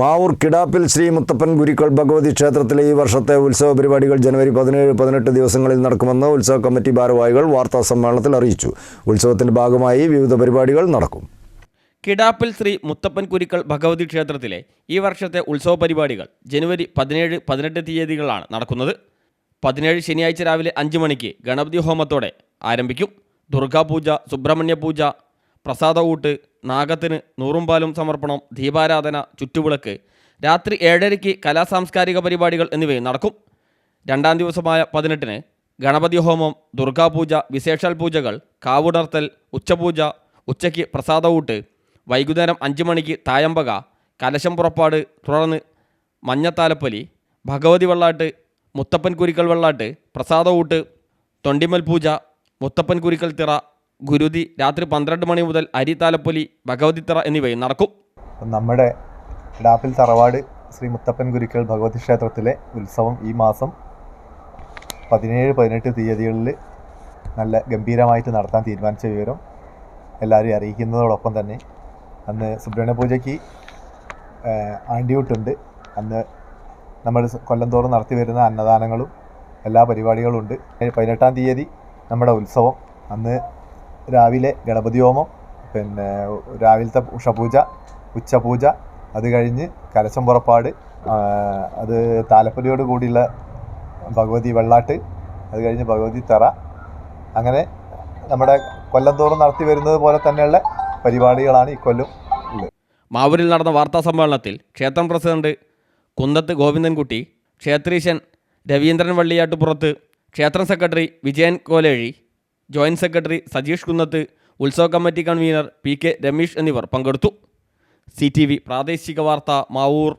മാവൂർ കിടാപ്പിൽ ശ്രീ മുത്തപ്പൻ ഗുരുക്കൾ ഭഗവതി ക്ഷേത്രത്തിലെ ഈ വർഷത്തെ ഉത്സവ പരിപാടികൾ ജനുവരി പതിനേഴ് പതിനെട്ട് ദിവസങ്ങളിൽ നടക്കുമെന്ന് ഉത്സവ കമ്മിറ്റി ഭാരവാഹികൾ വാർത്താ സമ്മേളനത്തിൽ അറിയിച്ചു. ഉത്സവത്തിന്റെ ഭാഗമായി വിവിധ പരിപാടികൾ നടക്കും. കിടാപ്പിൽ ശ്രീ മുത്തപ്പൻ കുരിക്കൾ ഭഗവതി ക്ഷേത്രത്തിലെ ഈ വർഷത്തെ ഉത്സവ പരിപാടികൾ ജനുവരി പതിനേഴ് പതിനെട്ട് തീയതികളാണ് നടക്കുന്നത്. പതിനേഴ് ശനിയാഴ്ച രാവിലെ അഞ്ച് മണിക്ക് ഗണപതി ഹോമത്തോടെ ആരംഭിക്കും. ദുർഗാപൂജ സുബ്രഹ്മണ്യ പൂജ പ്രസാദകൂട്ട് നാഗത്തിന് നൂറുംപാലും സമർപ്പണം ദീപാരാധന ചുറ്റുവിളക്ക് രാത്രി ഏഴരയ്ക്ക് കലാസാംസ്കാരിക പരിപാടികൾ എന്നിവയും നടക്കും. രണ്ടാം ദിവസമായ പതിനെട്ടിന് ഗണപതി ഹോമം ദുർഗാപൂജ വിശേഷാൽ പൂജകൾ കാവുണർത്തൽ ഉച്ചപൂജ ഉച്ചയ്ക്ക് പ്രസാദവൂട്ട് വൈകുന്നേരം അഞ്ച് മണിക്ക് തായമ്പക കലശം പുറപ്പാട് തുടർന്ന് മഞ്ഞത്താലപ്പൊലി ഭഗവതി വെള്ളാട്ട് മുത്തപ്പൻ കുരിക്കൽ വെള്ളാട്ട് പ്രസാദവൂട്ട് തൊണ്ടിമൽ പൂജ മുത്തപ്പൻ കുരിക്കൽ തിറ ഗുരുതി രാത്രി പന്ത്രണ്ട് മണി മുതൽ അരിത്താലപ്പൊലി ഭഗവതിത്തറ തിറ എന്നിവയും നടക്കും. നമ്മുടെ ഡാപ്പിൽ തറവാട് ശ്രീ മുത്തപ്പൻ ഗുരുക്കൾ ഭഗവതി ക്ഷേത്രത്തിലെ ഉത്സവം ഈ മാസം പതിനേഴ് പതിനെട്ട് തീയതികളിൽ നല്ല ഗംഭീരമായിട്ട് നടത്താൻ തീരുമാനിച്ച വിവരം എല്ലാവരെയും അറിയിക്കുന്നതോടൊപ്പം തന്നെ അന്ന് സുബ്രഹ്മണ്യ പൂജയ്ക്ക് ആണ്ടിയൂട്ടുണ്ട്. അന്ന് നമ്മൾ കൊല്ലം തോറും നടത്തി വരുന്ന അന്നദാനങ്ങളും എല്ലാ പരിപാടികളും ഉണ്ട്. പതിനെട്ടാം തീയതി നമ്മുടെ ഉത്സവം. അന്ന് രാവിലെ ഗണപതി ഹോമം പിന്നെ രാവിലത്തെ ഉഷപൂജ ഉച്ചപൂജ അത് കഴിഞ്ഞ് കലശം പുറപ്പാട് അത് താലപ്പൊലിയോട് കൂടിയുള്ള ഭഗവതി വെള്ളാട്ട് അത് കഴിഞ്ഞ് ഭഗവതി തറ. അങ്ങനെ നമ്മുടെ കൊല്ലം തോറും നടത്തി വരുന്നത് പോലെ തന്നെയുള്ള പരിപാടികളാണ് ഇക്കൊല്ലം ഉള്ളത്. മാവൂരിൽ നടന്ന വാർത്താ സമ്മേളനത്തിൽ ക്ഷേത്രം പ്രസിഡന്റ് കുന്നത്ത് ഗോവിന്ദൻകുട്ടി ക്ഷേത്രീശൻ രവീന്ദ്രൻ വള്ളിയാട്ടുപുറത്ത് ക്ഷേത്രം secretary Vijayan Kolezhi joint secretary Sajeesh Kunnath ഉത്സവ committee convener P K Ramesh എന്നിവർ പങ്കെടുത്തു. സി പ്രാദേശിക വാർത്ത മാവൂർ.